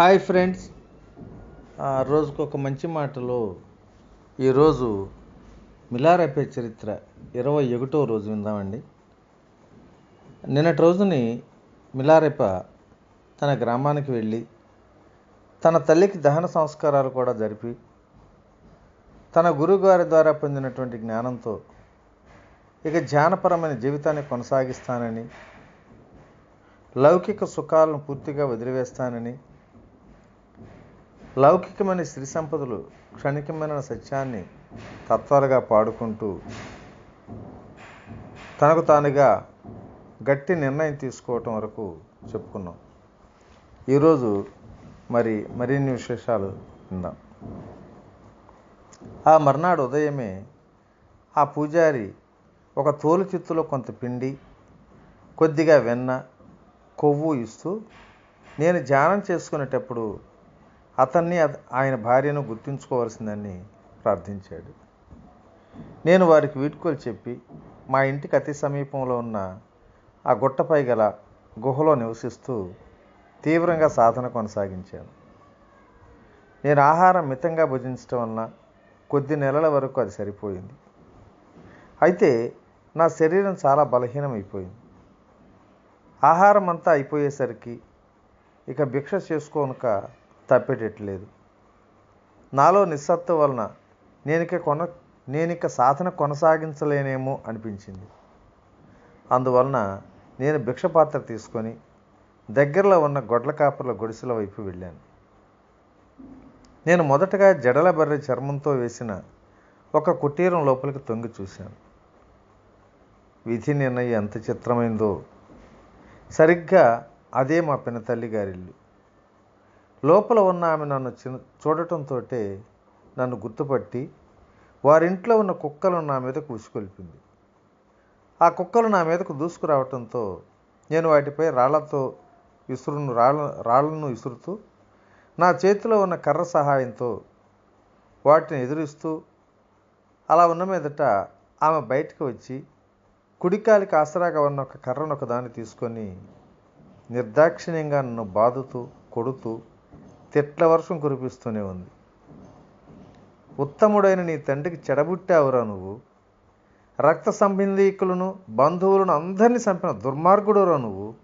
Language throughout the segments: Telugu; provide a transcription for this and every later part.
Hi friends. ఆ, రోజుకు ఒక మంచి మాటలో ఈరోజు మిలారెప్పే చరిత్ర ఇరవై ఒకటో రోజు విందామండి. నిన్నటి రోజుని మిలారెప్ప తన గ్రామానికి వెళ్ళి తన తల్లికి దహన సంస్కారాలు కూడా జరిపి తన గురుగారి ద్వారా పొందినటువంటి జ్ఞానంతో ఇక ధ్యానపరమైన జీవితాన్ని కొనసాగిస్తానని లౌకిక సుఖాలను పూర్తిగా వదిలివేస్తానని లౌకికమైన స్త్రీ సంపదలు క్షణికమైన సత్యాన్ని తత్వాలుగా పాడుకుంటూ తనకు తానుగా గట్టి నిర్ణయం తీసుకోవటం వరకు చెప్పుకున్నాం. ఈరోజు మరి మరిన్ని విశేషాలు విందాం. ఆ మర్నాడు ఉదయమే ఆ పూజారి ఒక తోలు చిత్తులో కొంత పిండి కొద్దిగా వెన్న కొవ్వు ఇస్తూ నేను ధ్యానం చేసుకునేటప్పుడు అతన్ని అత- ఆయన భార్యను గుర్తుంచుకోవాల్సిందని ప్రార్థించాడు. నేను వారికి వీడ్కోలు చెప్పి మా ఇంటికి అతి సమీపంలో ఉన్న ఆ గుట్టపై గల గుహలో నివసిస్తూ తీవ్రంగా సాధన కొనసాగించాను. నేను ఆహారం మితంగా భుజించడం వలన కొద్ది నెలల వరకు అది సరిపోయింది. అయితే నా శరీరం చాలా బలహీనమైపోయింది. ఆహారం అంతా అయిపోయేసరికి ఇక భిక్ష చేసుకోనుక తప్పేటట్లేదు. నాలో నిస్సత్వం వలన నేనిక కొన నేనిక సాధన కొనసాగించలేనేమో అనిపించింది. అందువలన నేను భిక్ష పాత్ర తీసుకొని దగ్గరలో ఉన్న గొడ్ల కాపర్ల గొడిసెల వైపు వెళ్ళాను. నేను మొదటగా జడల బర్రె చర్మంతో వేసిన ఒక కుటీరం లోపలికి తొంగి చూశాను. విధి నిర్ణయం ఎంత చిత్రమైందో సరిగ్గా అదే మా పినతల్లి గారిల్లు లోపల ఉన్న ఆమె నన్ను చిన్న చూడటంతో నన్ను గుర్తుపట్టి వారింట్లో ఉన్న కుక్కలను నా మీదకు ఉసుకొల్పింది ఆ కుక్కలు నా మీదకు దూసుకురావటంతో నేను వాటిపై రాళ్ళతో విసురును రాళ్ళ రాళ్ళను విసురుతూ నా చేతిలో ఉన్న కర్ర సహాయంతో వాటిని ఎదురిస్తూ అలా ఉన్న మీదట ఆమె బయటకు వచ్చి కుడికాలికి ఆసరాగా ఉన్న ఒక కర్రను ఒక దాన్ని తీసుకొని నిర్దాక్షిణ్యంగా నన్ను బాదుతూ కొడుతూ తిట్ల వర్షం కురిపిస్తూనే ఉంది. ఉత్తముడైన నీ తండ్రికి చెడబుట్టావురా నువ్వు. రక్త సంబంధీకులను బంధువులను అందరినీ చంపిన దుర్మార్గుడురా నువ్వు.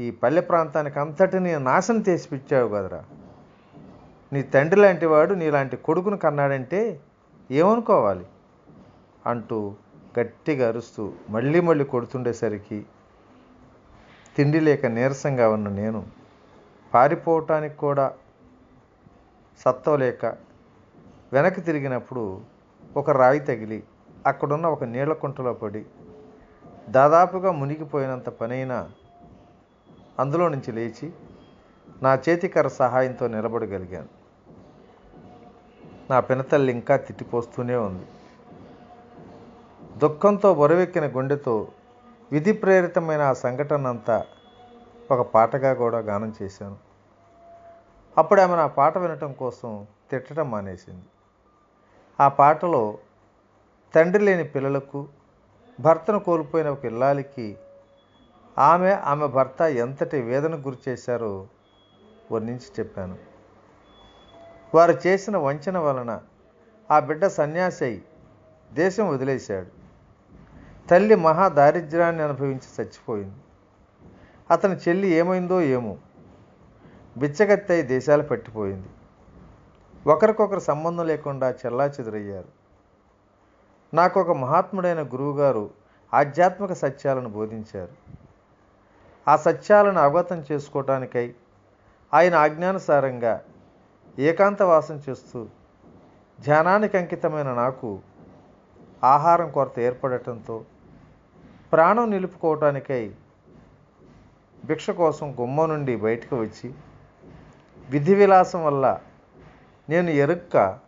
ఈ పల్లె ప్రాంతానికి అంతటిని నాశనం చేసి పిచ్చావు కదరా. నీ తండ్రి లాంటి వాడు నీలాంటి కొడుకును కన్నాడంటే ఏమనుకోవాలి? అంటూ గట్టిగా అరుస్తూ మళ్ళీ మళ్ళీ కొడుతుండేసరికి తిండి లేక నీరసంగా ఉన్న నేను పారిపోవటానికి కూడా సత్తవలేక వెనక్కి తిరిగినప్పుడు ఒక రాయి తగిలి అక్కడున్న ఒక నీళ్ళ కుంటలో పడి దాదాపుగా మునిగిపోయినంత పనైనా అందులో నుంచి లేచి నా చేతికర సహాయంతో నిలబడగలిగాను. నా పినతల్లి ఇంకా తిట్టిపోస్తూనే ఉంది. దుఃఖంతో బరువెక్కిన గుండెతో విధి ప్రేరితమైన ఆ సంఘటన అంతా ఒక పాటగా కూడా గానం చేశాను. అప్పుడు ఆమె నా పాట వినటం కోసం తిట్టడం మానేసింది. ఆ పాటలో తండ్రి లేని పిల్లలకు భర్తను కోల్పోయిన ఒక ఇల్లాలికి ఆమె ఆమె భర్త ఎంతటి వేదన గురి చేశారో వర్ణించి చెప్పాను. వారు చేసిన వంచన వలన ఆ బిడ్డ సన్యాసి అయి దేశం వదిలేశాడు. తల్లి మహా దారిద్ర్యాన్ని అనుభవించి చచ్చిపోయింది. అతని చెల్లి ఏమైందో ఏమో. బిచ్చగత్తై దేశాలు పట్టిపోయింది. ఒకరికొకరు సంబంధం లేకుండా చెల్లా చెదురయ్యారు నాకు ఒక మహాత్ముడైన గురువుగారు ఆధ్యాత్మిక సత్యాలను బోధించారు. ఆ సత్యాలను అవగతం చేసుకోవటానికై ఆయన ఆజ్ఞానుసారంగా ఏకాంతవాసం చేస్తూ ధ్యానానికి అంకితమైన నాకు ఆహారం కొరత ఏర్పడటంతో ప్రాణం నిలుపుకోవటానికై భిక్ష కోసం గుమ్మ నుండి బయటకు వచ్చి విధి విలాసం వల్ల నేను ఎరుక్క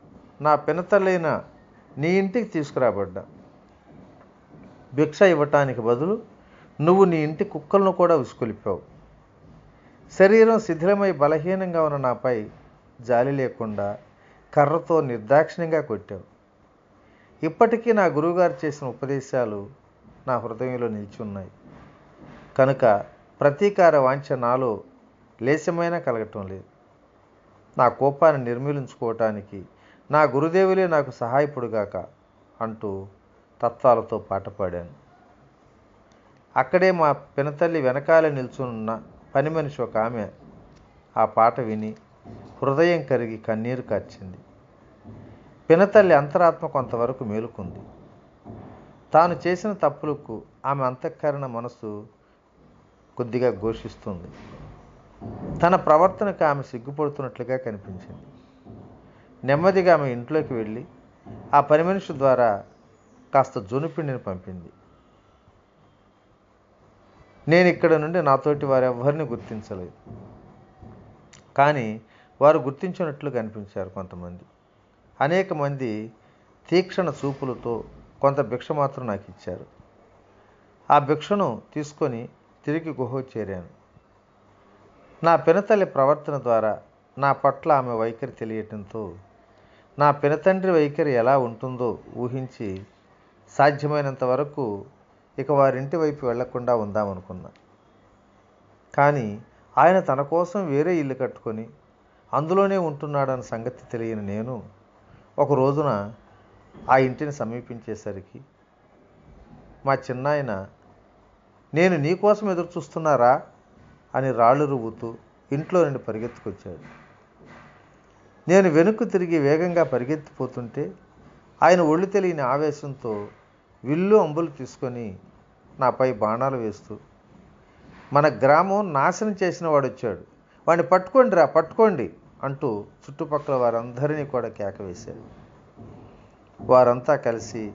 నా పినతలైన నీ ఇంటికి తీసుకురాబడ్డా. భిక్ష ఇవ్వటానికి బదులు నువ్వు నీ ఇంటి కుక్కలను కూడా ఉసుకొలిపావు శరీరం శిథిలమై బలహీనంగా ఉన్న నాపై జాలి లేకుండా కర్రతో నిర్దాక్షిణ్యంగా కొట్టావు. ఇప్పటికీ నా గురువుగారు చేసిన ఉపదేశాలు నా హృదయంలో నిలిచి ఉన్నాయి. కనుక ప్రతీకార వాంఛ నాలో లేశమైనా కలగటం లేదు. నా కోపాన్ని నిర్మూలించుకోవటానికి నా గురుదేవులే నాకు సహాయపడుగాక అంటూ తత్వాలతో పాట పాడాను. అక్కడే మా పినతల్లి వెనకాల నిల్చున్న పని మనిషి ఒక ఆమె ఆ పాట విని హృదయం కరిగి కన్నీరు కార్చింది. పినతల్లి అంతరాత్మ కొంతవరకు మేలుకుంది. తాను చేసిన తప్పులకు ఆమె అంతఃకరణ మనసు కొద్దిగా ఘోషిస్తుంది. తన ప్రవర్తనకు ఆమె సిగ్గుపడుతున్నట్లుగా కనిపించింది. నెమ్మదిగా ఆమె ఇంట్లోకి వెళ్ళి ఆ పని మనిషి ద్వారా కాస్త జునుపిండిని పంపింది. నేను ఇక్కడ నుండి నాతోటి వారెవ్వరిని గుర్తించలేదు. కానీ వారు గుర్తించినట్లు కనిపించారు కొంతమంది. అనేక మంది తీక్షణ చూపులతో కొంత భిక్ష మాత్రం నాకు ఇచ్చారు. ఆ భిక్షను తీసుకొని తిరిగి గుహ చేరాను. నా పినతల్లి ప్రవర్తన ద్వారా నా పట్ల ఆమె వైఖరి తెలియటంతో నా పినతండ్రి వైఖరి ఎలా ఉంటుందో ఊహించి సాధ్యమైనంత వరకు ఇక వారింటి వైపు వెళ్ళకుండా ఉందామనుకున్నా. కానీ ఆయన తన కోసం వేరే ఇల్లు కట్టుకొని అందులోనే ఉంటున్నాడన్న సంగతి తెలియని నేను ఒక రోజున ఆ ఇంటిని సమీపించేసరికి మా చిన్నాయన నేను నీకోసం ఎదురు చూస్తున్నారా? అని రాళ్ళు రువ్వుతూ ఇంట్లో నుండి పరిగెత్తుకొచ్చాడు. నేను వెనుక్కు తిరిగి వేగంగా పరిగెత్తిపోతుంటే ఆయన ఒళ్ళు తెలియని ఆవేశంతో విల్లు అంబులు తీసుకొని నాపై బాణాలు వేస్తూ మన గ్రామం నాశనం చేసిన వాడు వచ్చాడు వాడిని పట్టుకోండి రా పట్టుకోండి అంటూ చుట్టుపక్కల వారందరినీ కూడా కేకవేశారు వారంతా కలిసి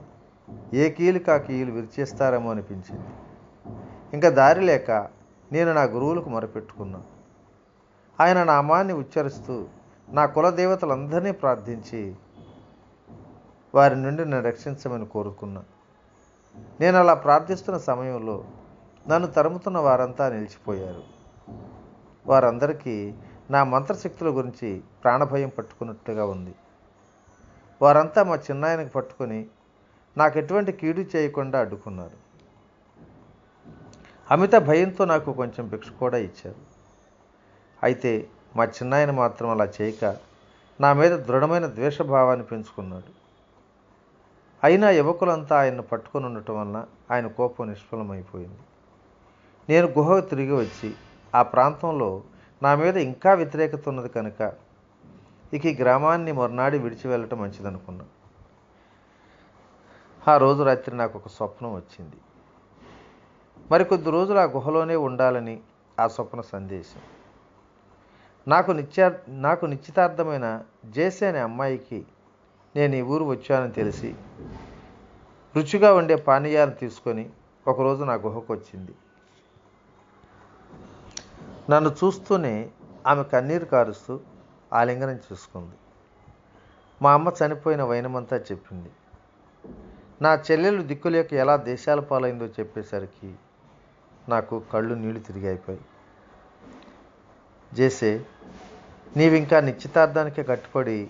ఏ కీలు కా కీలు విరిచేస్తారేమో అనిపించింది. ఇంకా దారి లేక నేను నా గురువులకు మొరపెట్టుకున్నా. ఆయన నామాన్ని ఉచ్చరిస్తూ నా కులదేవతలందరినీ ప్రార్థించి వారి నుండి నన్ను రక్షించమని కోరుకున్నా. నేను అలా ప్రార్థిస్తున్న సమయంలో నన్ను తరుముతున్న వారంతా నిలిచిపోయారు. వారందరికీ నా మంత్రశక్తుల గురించి ప్రాణభయం పట్టుకున్నట్టుగా ఉంది. వారంతా మా చిన్నాయనకు పట్టుకొని నాకు ఎటువంటి కీడు చేయకుండా అడ్డుకున్నారు. అమిత భయంతో నాకు కొంచెం భిక్ష కూడా ఇచ్చారు. అయితే మా చిన్నాయన మాత్రం అలా చేయక నా మీద దృఢమైన ద్వేషభావాన్ని పెంచుకున్నాడు. అయినా యువకులంతా ఆయన్ను పట్టుకొని ఉండటం వలన ఆయన కోపం నిష్ఫలమైపోయింది. నేను గుహకు తిరిగి వచ్చి ఆ ప్రాంతంలో నా మీద ఇంకా వ్యతిరేకత ఉన్నది కనుక ఇక ఈ గ్రామాన్ని మొరనాడి విడిచి వెళ్ళటం మంచిదనుకున్నా. ఆ రోజు రాత్రి నాకు ఒక స్వప్నం వచ్చింది. మరికొద్ది రోజులు ఆ గుహలోనే ఉండాలని ఆ స్వప్న సందేశం. నాకు నిత్యా నాకు నిశ్చితార్థమైన జేసే అనే అమ్మాయికి నేను ఈ ఊరు వచ్చానని తెలిసి రుచిగా ఉండే పానీయాలను తీసుకొని ఒకరోజు నా గుహకు వచ్చింది నన్ను చూస్తూనే ఆమె కన్నీరు కారుస్తూ ఆలింగనం చేసుకుంది. మా అమ్మ చనిపోయిన వైనమంతా చెప్పింది. నా చెల్లెలు దిక్కులేక ఎలా దేశాల పాలైందో చెప్పేసరికి నాకు కళ్ళు నీళ్ళు తిరిగి అయిపోయాయి చేసే నీవింకా నిశ్చితార్థానికే కట్టుబడి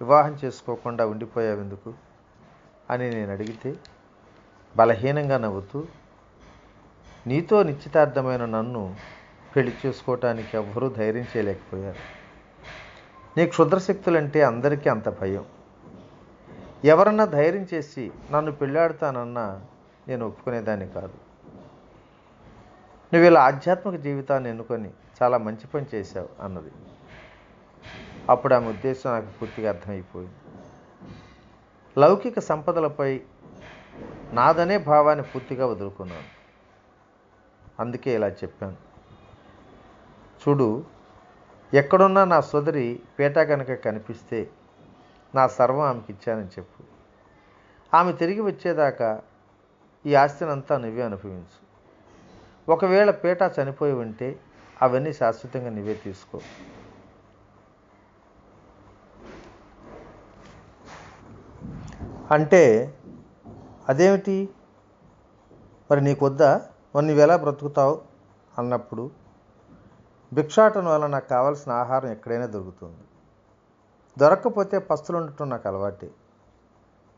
వివాహం చేసుకోకుండా ఉండిపోయావెందుకు? అని నేను అడిగితే బలహీనంగా నవ్వుతూ నీతో నిశ్చితార్థమైన నన్ను పెళ్ళి చేసుకోవటానికి ఎవ్వరూ ధైర్యం చేయలేకపోయారు. నీ క్షుద్రశక్తులంటే అందరికీ అంత భయం. ఎవరన్నా ధైర్యం చేసి నన్ను పెళ్ళాడుతానన్నా నేను ఒప్పుకునేదాన్ని కాదు. నువ్వు ఇలా ఆధ్యాత్మిక జీవితాన్ని ఎన్నుకొని చాలా మంచి పని చేశావు అన్నది. అప్పుడు ఆమె ఉద్దేశం నాకు పూర్తిగా అర్థమైపోయింది. లౌకిక సంపదలపై నాదనే భావాన్ని పూర్తిగా వదులుకున్నాను. అందుకే ఇలా చెప్పాను. చూడు ఎక్కడున్నా నా సోదరి పేట కనుక కనిపిస్తే నా సర్వం ఆమెకి ఇచ్చానని చెప్పు. ఆమె తిరిగి వచ్చేదాకా ఈ ఆస్తినంతా నువ్వే అనుభవించు. ఒకవేళ పీట చనిపోయి ఉంటే అవన్నీ శాశ్వతంగా నువ్వే తీసుకో. అంటే అదేమిటి? మరి నీకు వద్దా మరి నువ్వు ఎలా బ్రతుకుతావు? అన్నప్పుడు భిక్షాటన వల్ల నాకు కావాల్సిన ఆహారం ఎక్కడైనా దొరుకుతుంది. దొరక్కపోతే పస్తులు ఉండటం నాకు అలవాటే.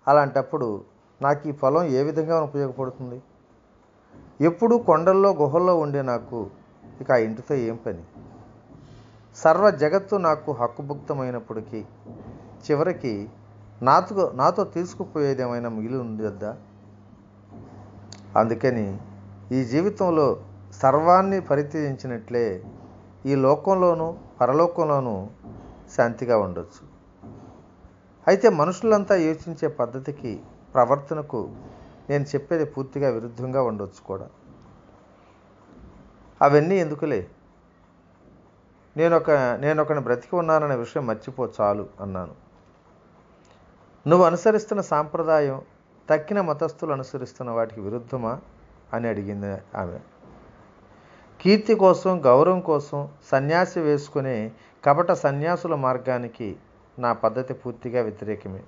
అలాంటప్పుడు నాకు ఈ పొలం ఏ విధంగా ఉపయోగపడుతుంది? ఎప్పుడు కొండల్లో గుహల్లో ఉండే నాకు ఇక ఆ ఇంటితో ఏం పని? సర్వ జగత్తు నాకు హక్కుభుక్తమైనప్పటికీ చివరికి నాతో నాతో తీసుకుపోయేది ఏమైనా మిగిలి ఉంది అందుకని ఈ జీవితంలో సర్వాన్ని పరిత్యజించినట్లే ఈ లోకంలోనూ పరలోకంలోనూ శాంతిగా ఉండొచ్చు. అయితే మనుషులంతా యోచించే పద్ధతికి ప్రవర్తనకు నేను చెప్పేది పూర్తిగా విరుద్ధంగా ఉండొచ్చు కూడా. అవన్నీ ఎందుకులే? నేను ఒక నేను ఒకని బ్రతికి ఉన్నాననే విషయం మర్చిపో చాలు అన్నాను. నువ్వు అనుసరిస్తున్న సాంప్రదాయం తక్కిన మతస్థులు అనుసరిస్తున్న వాటికి విరుద్ధమా అని అడిగింది ఆమె. కీర్తి కోసం గౌరవం కోసం సన్యాసి వేసుకునే కపట సన్యాసుల మార్గానికి నా పద్ధతి పూర్తిగా వ్యతిరేకమే.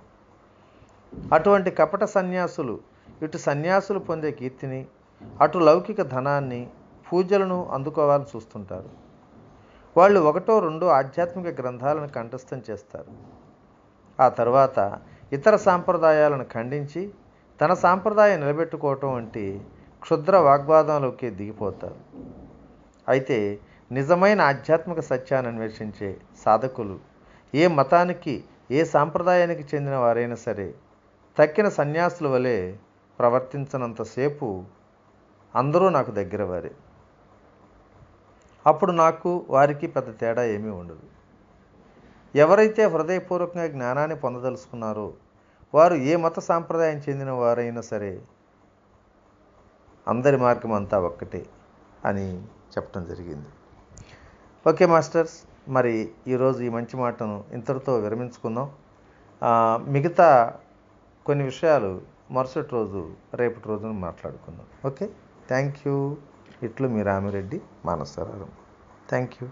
అటువంటి కపట సన్యాసులు ఇటు సన్యాసులు పొందే కీర్తిని అటు లౌకిక ధనాన్ని పూజలను అందుకోవాలని చూస్తుంటారు. వాళ్ళు ఒకటో రెండో ఆధ్యాత్మిక గ్రంథాలను కంఠస్థం చేస్తారు. ఆ తర్వాత ఇతర సాంప్రదాయాలను ఖండించి తన సాంప్రదాయం నిలబెట్టుకోవటం వంటి క్షుద్ర వాగ్వాదంలోకి దిగిపోతారు. అయితే నిజమైన ఆధ్యాత్మిక సత్యాన్ని అన్వేషించే సాధకులు ఏ మతానికి ఏ సాంప్రదాయానికి చెందిన వారైనా సరే తక్కిన సన్యాసుల వలె ప్రవర్తించనంతసేపు అందరూ నాకు దగ్గర వారే అప్పుడు నాకు వారికి పెద్ద తేడా ఏమీ ఉండదు. ఎవరైతే హృదయపూర్వకంగా జ్ఞానాన్ని పొందదలుచుకున్నారో వారు ఏ మత సాంప్రదాయం చెందిన వారైనా సరే అందరి మార్గం అంతా ఒక్కటే అని చెప్పడం జరిగింది. ఓకే మాస్టర్స్ మరి ఈరోజు ఈ మంచి మాటను ఇంతటితో విరమించుకుందాం. మిగతా కొన్ని విషయాలు మరుసటి రోజు రేపటి రోజున మాట్లాడుకుందాం. ఓకే? Thank you. ఇట్లు మీ రామిరెడ్డి మానసరారం థ్యాంక్ యూ.